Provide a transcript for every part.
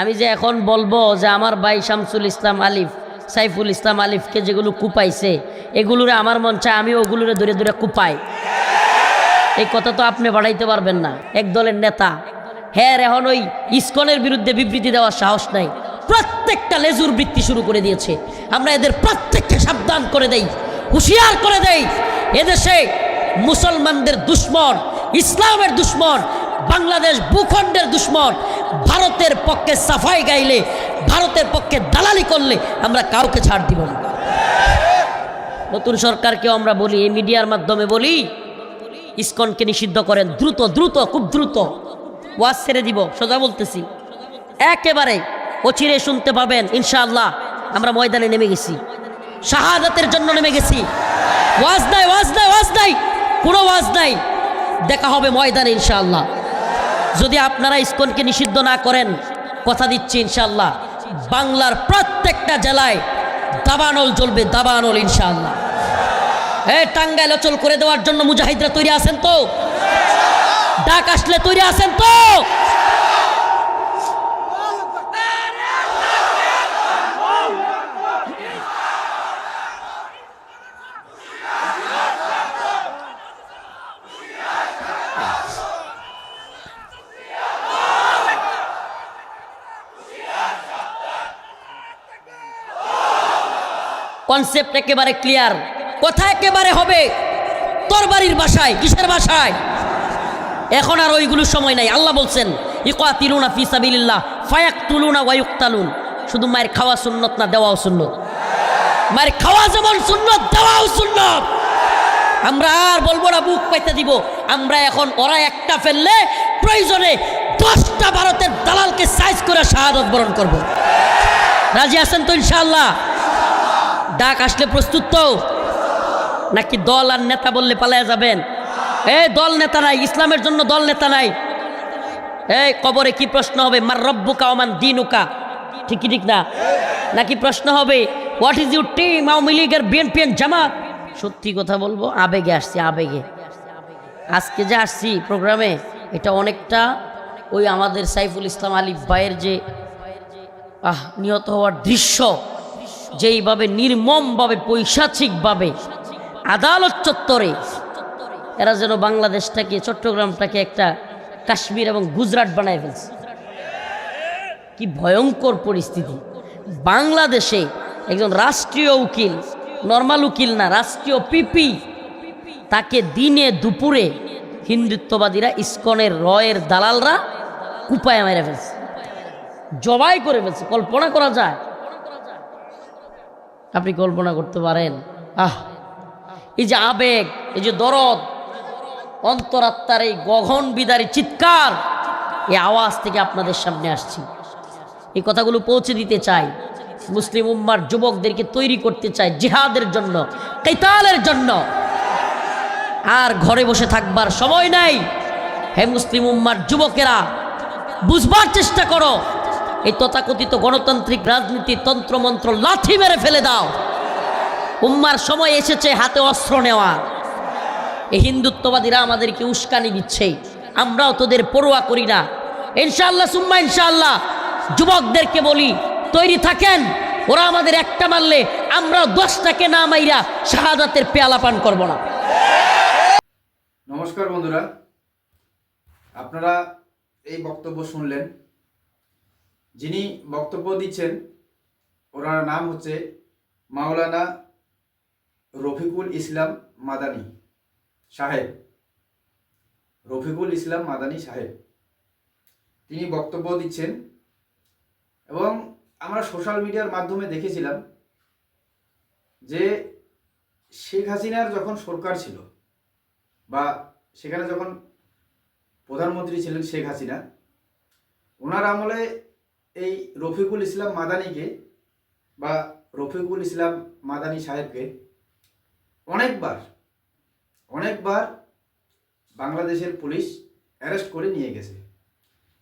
আমি যে এখন বলব যে আমার ভাই শামসুল ইসলাম আলিফ, সাইফুল ইসলাম আলিফকে যেগুলো কুপাইছে, এগুলোরে আমার মন চায় আমি ওগুলোরে ধরে ধরে কুপাই। এই কথা তো আপনি বাড়াইতে পারবেন না। এক দলের নেতা। হ্যাঁ এখন ওই ইস্কনের বিরুদ্ধে বিবৃতি দেওয়ার সাহস নাই। প্রত্যেকটা লেজুর বৃত্তি শুরু করে দিয়েছে। আমরা এদের প্রত্যেককে সাবধান করে দেই, হুঁশিয়ার করে দেই। এদেশে মুসলমানদের দুশ্মন, ইসলামের দুশ্মন বাংলাদেশ ভূখণ্ডের দুশ্মন, ভারতের পক্ষে সাফাই গাইলে, ভারতের পক্ষে দালালি করলে আমরা কাউকে ছাড় দিব না। নতুন সরকারকেও আমরা বলি, এই মিডিয়ার মাধ্যমে বলি, ইস্কনকে নিষিদ্ধ করেন, দ্রুত দ্রুত, খুব দ্রুত। ওয়াজ ছেড়ে দিব, সোজা বলতেছি। একেবারে অচিরে শুনতে পাবেন, ইনশাআল্লাহ, আমরা ময়দানে নেমে গেছি। শাহাদাতের জন্য নেমে গেছি। ওয়াজ নাই ওয়াজ নাই ওয়াজ নাই, কোনো ওয়াজ নাই। দেখা হবে ময়দানে, ইনশাআল্লাহ। যদি আপনারা ইস্কনকে নিষিদ্ধ না করেন, কথা দিচ্ছি ইনশাল্লাহ বাংলার প্রত্যেকটা জেলায় দাবানল জ্বলবে, দাবানল ইনশাল্লাহ এ, টাঙ্গাইল অচল করে দেওয়ার জন্য মুজাহিদরা তৈরি আছেন তো? ডাক আসলে তৈরি আছেন তো? কনসেপ্ট একেবারে ক্লিয়ার কথা একেবারে হবে। তোর বাড়ির বাসায়, কিসের বাসায়? এখন আর ওইগুলোর সময় নাই। আল্লাহ বলছেন ইকা তিলুনা ফি সাবিলিল্লাহ ফায়াক তুলুনা ওয়ায়ুক্তালুন শুধু মায়ের খাওয়া সুন্নত না, দেওয়াও সুন্নত। মায়ের খাওয়া যেমন সুন্নত, দেওয়াও সুন্নত। আমরা আর বলব না, বুক পাইতে দিব। আমরা এখন ওরা একটা ফেললে প্রয়োজনে দশটা ভারতের দালালকে সাইজ করে শাহাদত বরণ করব। রাজি আছেন তো ইনশাআল্লাহ? ডাক আসলে প্রস্তুত তো? নাকি দল আর নেতা বললে পালায়া যাবেন? এই দল নেতা নাই, ইসলামের জন্য দল নেতা নাই। এই কবরে কি প্রশ্ন হবে? মার রব্বুকা ওমান দিনুকা। ঠিক কি ঠিক না? নাকি প্রশ্ন হবে what is your team Awami লীগের বিএনপি জামাত? সত্যি কথা বলব, আবেগে আসছি, আবেগে। আজকে যে আসছি প্রোগ্রামে, এটা অনেকটা ওই আমাদের সাইফুল ইসলাম আলী ভাইয়ের যে, আহ, নিহত হওয়ার দৃশ্য। যেইভাবে নির্মমভাবে, পৈশাচিকভাবে, আদালত চত্বরে, এরা যেন বাংলাদেশটাকে, চট্টগ্রামটাকে একটা কাশ্মীর এবং গুজরাট বানায় ফেলছে। কি ভয়ঙ্কর পরিস্থিতি। বাংলাদেশে একজন রাষ্ট্রীয় উকিল নর্মাল উকিল না, রাষ্ট্রীয় পিপি তাকে দিনে দুপুরে হিন্দুত্ববাদীরা ইস্কনের রয়ের দালালরা কুপায় মেরে ফেলছে। জবাই করে ফেলছে। কল্পনা করা যায় আপনি কল্পনা করতে পারেন। আহ, এই যে আবেগ, এই যে দরদ, অন্তরাত্মার এই গগন বিদারী চিৎকার, এই আওয়াজ থেকে আপনাদের সামনে আসছি। এই কথাগুলো পৌঁছে দিতে চাই। মুসলিম উম্মার যুবকদেরকে তৈরি করতে চাই জিহাদের জন্য, কেতালের জন্য। আর ঘরে বসে থাকবার সময় নাই। হে মুসলিম উম্মার যুবকেরা, বুঝবার চেষ্টা করো। এই তথাকথিত গণতান্ত্রিক রাজনীতি তন্ত্রমন্ত্র লাথি মেরে ফেলে দাও। উম্মার সময় এসেছে হাতে অস্ত্র নেওয়া। এই হিন্দুত্ববাদীরা আমাদেরকে উস্কানি দিচ্ছে। আমরাও তোদের পড়ুয়া করি না। ইনশাআল্লাহ, সুম্মা ইনশাআল্লাহ, যুবকদেরকে বলি, তৈরি থাকেন। ওরা আমাদের একটা মারলে আমরা দশটাকে না মাইরা শাহাদাতের পেয়ালা পান করব না। নমস্কার বন্ধুরা। আপনারা এই বক্তব্য শুনলেন। যিনি বক্তব্য দিচ্ছেন, ওনার নাম হচ্ছে মাওলানা রফিকুল ইসলাম মাদানি সাহেব। রফিকুল ইসলাম মাদানি সাহেব। তিনি বক্তব্য দিচ্ছেন এবং আমরা সোশ্যাল মিডিয়ার মাধ্যমে দেখেছিলাম যে শেখ হাসিনার যখন সরকার ছিল বা সেখানে যখন প্রধানমন্ত্রী ছিলেন শেখ হাসিনা, ওনার আমলে এই রফিকুল ইসলাম মাদানিকে বা রফিকুল ইসলাম মাদানি সাহেবকে অনেকবার অনেকবার বাংলাদেশের পুলিশ অ্যারেস্ট করে নিয়ে গেছে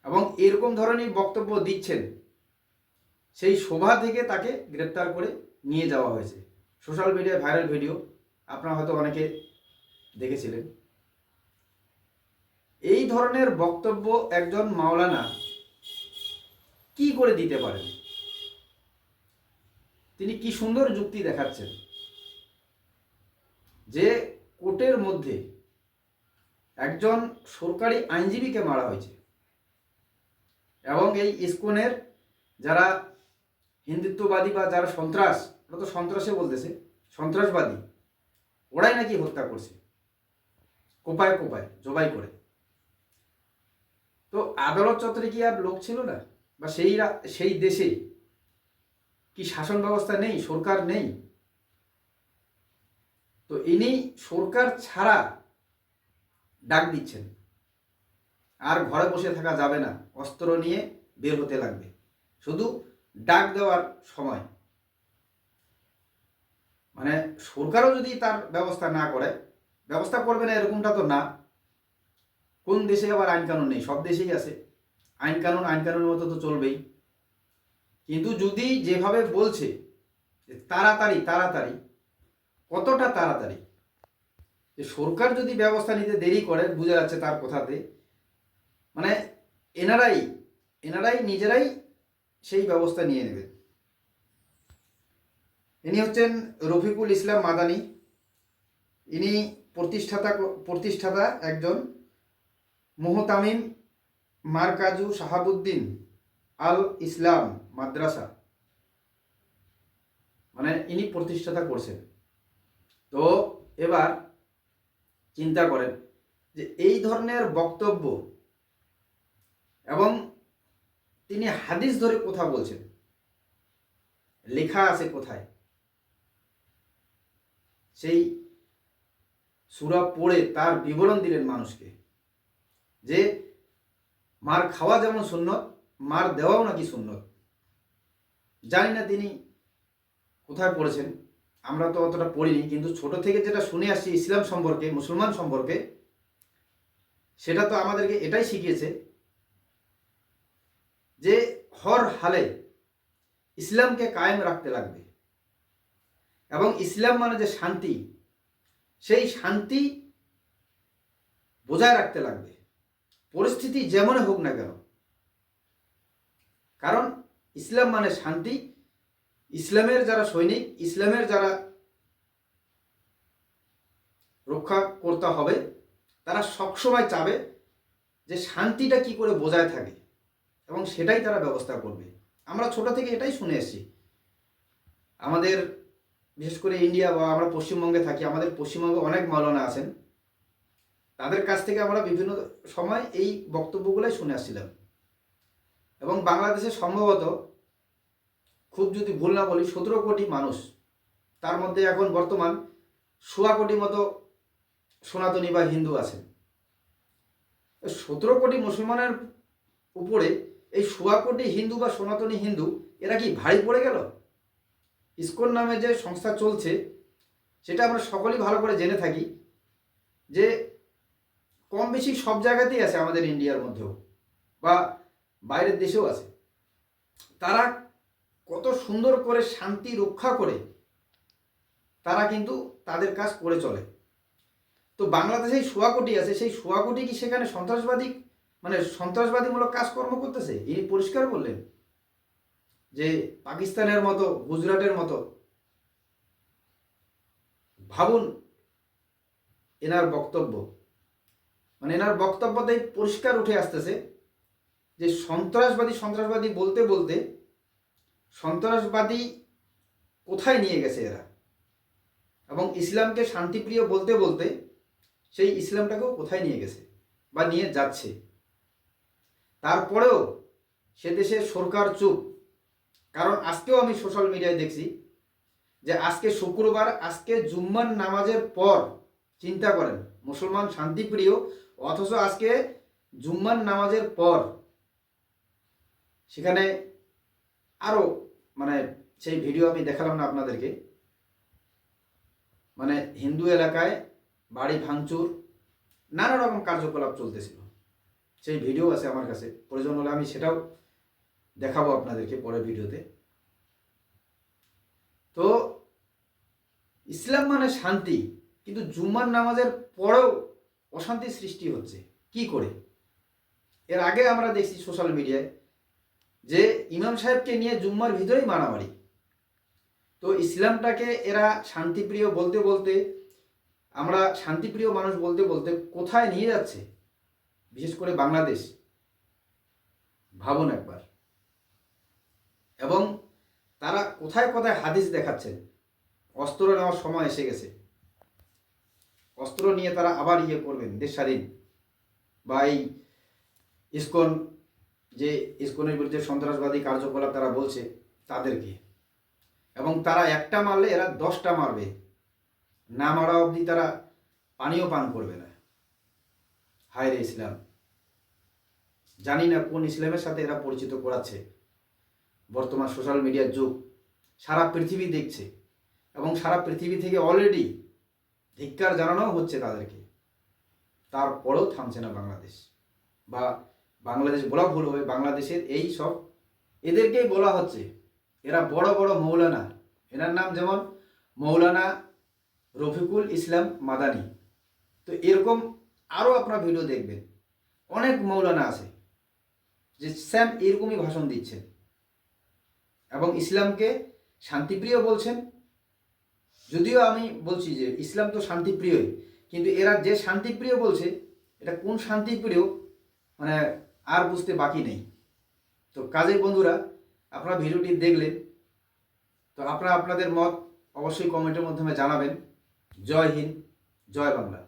এবং এরকম ধরনের বক্তব্য দিচ্ছেন। সেই শোভা থেকে তাকে গ্রেপ্তার করে নিয়ে যাওয়া হয়েছে। সোশ্যাল মিডিয়ায় ভাইরাল ভিডিও, আপনারা হয়তো অনেকে দেখেছিলেন। এই ধরনের বক্তব্য একজন মাওলানা কি করে দিতে পারেন? তিনি কি সুন্দর যুক্তি দেখাচ্ছেন? যে কোর্টের মধ্যে একজন সরকারি আইনজীবীকে মারা হয়েছে এবং এই ইস্কনের যারা হিন্দুত্ববাদী বা যারা সন্ত্রাস, ওরা তো সন্ত্রাসে বলতেছে, সন্ত্রাসবাদী, ওরাই নাকি হত্যা করছে, কোপায় কোপায়, জবাই করে। তো আদালত চত্বরে কি আর লোক ছিল না? বা সেই সেই দেশে কি শাসন ব্যবস্থা নেই, সরকার নেই? তো ইনি সরকার ছাড়া ডাক দিচ্ছেন। আর ঘরে বসে থাকা যাবে না, অস্ত্র নিয়ে বের হতে লাগবে। শুধু ডাক দেওয়ার সময়। মানে সরকারও যদি তার ব্যবস্থা না করে, ব্যবস্থা করবে না এরকমটা তো না। কোন দেশে আবার আইন কানুন নেই? সব দেশেই আছে। আইন কানুন, আইন মতো তো চলবেই। কিন্তু যদি যেভাবে বলছে তাড়াতাড়ি তাড়াতাড়ি, কতটা তাড়াতাড়ি? যে সরকার যদি ব্যবস্থা নিতে দেরি করে, বোঝা যাচ্ছে তার কথাতে মানে এনারাই এনারাই নিজেরাই সেই ব্যবস্থা নিয়ে নেবে ইনি হচ্ছেন রফিকুল ইসলাম মাদানি। ইনি প্রতিষ্ঠাতা প্রতিষ্ঠাতা একজন মোহতামিম মারকাজু শাহাবুদ্দিন আল ইসলাম মাদ্রাসা। মানে ইনি প্রতিষ্ঠাতা করছেন। তো এবার চিন্তা করেন যে এই ধরনের বক্তব্য এবং তিনি হাদিস ধরে কথা বলছেন, লেখা আছে কোথায়? সেই সুরা পড়ে তার বিবরণ দিলেন মানুষকে যে মার খাওয়া যেমন সুন্নত, মার দেওয়াও নাকি সুন্নত। জানি না তিনি কোথায় পড়েছেন, আমরা তো অতটা পড়িনি, কিন্তু ছোট থেকে যেটা শুনে আসছি ইসলাম সম্পর্কে, মুসলমান সম্পর্কে, সেটা তো আমাদেরকে এটাই শিখিয়েছে যে হর হালে ইসলামকে কায়েম রাখতে লাগবে। এবং ইসলাম মানে যে শান্তি, সেই শান্তি বজায় রাখতে লাগবে। পরিস্থিতি যেমন হোক না কেন, কারণ ইসলাম মানে শান্তি, ইসলামের যারা সৈনিক, ইসলামের যারা রক্ষা করতে হবে, তারা সবসময় চাবে যে শান্তিটা কি করে বোঝায় থাকে এবং সেটাই তারা ব্যবস্থা করবে। আমরা ছোট থেকে এটাই শুনে এসেছি। আমাদের, বিশেষ করে ইন্ডিয়া বা আমরা পশ্চিমবঙ্গে থাকি, আমাদের পশ্চিমবঙ্গে অনেক মাওলানা আছেন। তাদের কাছ থেকে আমরা বিভিন্ন সময় এই বক্তব্যগুলোই শুনে আসছিলাম। এবং বাংলাদেশে সম্ভবত খুব যদি ভুল না বলি, সতেরো কোটি মানুষ, তার মধ্যে এখন বর্তমান সোয়া কোটি মতো সনাতনী বা হিন্দু আছেন সতেরো কোটি মুসলমানের উপরে এই সোয়া কোটি হিন্দু বা সনাতনী হিন্দু, এরা কি ভারী পড়ে গেল? ইসকন নামে যে সংস্থা চলছে, সেটা আমরা সকলেই ভালো করে জেনে থাকি যে কম বেশি সব জায়গাতেই আছে আমাদের ইন্ডিয়ার মধ্যেও, বা বাইরের দেশেও আছে। তারা কত সুন্দর করে শান্তি রক্ষা করে, তারা কিন্তু তাদের কাজ করে চলে। তো বাংলাদেশে এই সোয়া আছে, সেই সোয়া কোটি কি সেখানে সন্ত্রাসবাদী মানে সন্ত্রাসবাদীমূলক কাজকর্ম করতেছে? ইনি পরিষ্কার বললেন যে পাকিস্তানের মতো, গুজরাটের মতো, ভাবুন এনার বক্তব্য। মানে এনার বক্তব্যতেই পরিষ্কার উঠে আসতেছে যে সন্ত্রাসবাদী সন্ত্রাসবাদী বলতে বলতে সন্ত্রাসবাদী কোথায় নিয়ে গেছে এরা? এবং ইসলামকে শান্তিপ্রিয় বলতে বলতে সেই ইসলামটাকেও কোথায় নিয়ে গেছে বা নিয়ে যাচ্ছে? তারপরেও সে দেশের সরকার চুপ। কারণ আজকেও আমি সোশ্যাল মিডিয়ায় দেখছি যে আজকে শুক্রবার, আজকে জুম্মান নামাজের পর চিন্তা করেন, মুসলমান শান্তিপ্রিয় অথচ আজকে জুম্মান নামাজের পর সেখানে আরও মানে সেই ভিডিও আমি দেখালাম না আপনাদেরকে। মানে হিন্দু এলাকায় বাড়ি ভাঙচুর, নানা রকম কার্যকলাপ চলতেছিল। সেই ভিডিও আছে আমার কাছে। প্রয়োজন হলে আমি সেটাও দেখাবো আপনাদেরকে পরের ভিডিওতে তো ইসলাম মানে শান্তি, কিন্তু জুম্মার নামাজের পরেও অশান্তি সৃষ্টি হচ্ছে। কি করে? এর আগে আমরা দেখছি সোশ্যাল মিডিয়ায় যে ইমাম সাহেবকে নিয়ে জুম্মার ভিতরেই মারামারি। তো ইসলামটাকে এরা শান্তিপ্রিয় বলতে বলতে, আমরা শান্তিপ্রিয় মানুষ বলতে বলতে কোথায় নিয়ে যাচ্ছে? বিশেষ করে বাংলাদেশ। ভাবুন একবার। এবং তারা কোথায় কোথায় হাদিস দেখাচ্ছেন? অস্ত্র নেওয়ার সময় এসে গেছে। অস্ত্র নিয়ে তারা আবার ইয়ে করবেন দেশ স্বাধীন বা এই ইস্কন, যে ইস্কনের বিরুদ্ধে সন্ত্রাসবাদী কার্যকলাপ তারা বলছে তাদেরকে। এবং তারা একটা মারলে এরা দশটা মারবে। না মারা অবধি তারা পানিও পান করবে না। হায় রে ইসলাম। জানি না কোন ইসলামের সাথে এরা পরিচিত করাচ্ছে। বর্তমান সোশ্যাল মিডিয়ার যুগ, সারা পৃথিবী দেখছে। এবং সারা পৃথিবী থেকে অলরেডি ধিক্কার জানানো হচ্ছে তাদেরকে। তারপরেও থামছে না বাংলাদেশ। বা বাংলাদেশ বলা ভুল হবে, বাংলাদেশের এই সব এদেরকেই বলা হচ্ছে। এরা বড় বড় মৌলানা। এনার নাম যেমন মৌলানা রফিকুল ইসলাম মাদানি। তো এরকম আরও আপনারা ভিডিও দেখবেন। অনেক মৌলানা আছে যে স্যাম এরকমই ভাষণ দিচ্ছেন। এবং ইসলামকে শান্তিপ্রিয় বলছেন। যদিও আমি বলছি যে ইসলাম তো শান্তিপ্রিয়ই কিন্তু এরা যে শান্তিপ্রিয় বলছে, এটা কোন শান্তিপ্রিয় মানে আর বুঝতে বাকি নেই। তো কাজের বন্ধুরা, আপনারা ভিডিওটি দেখলেন, তো আপনারা আপনাদের মত অবশ্যই কমেন্টের মাধ্যমে জানাবেন। জয় হিন্দ, জয় বাংলা।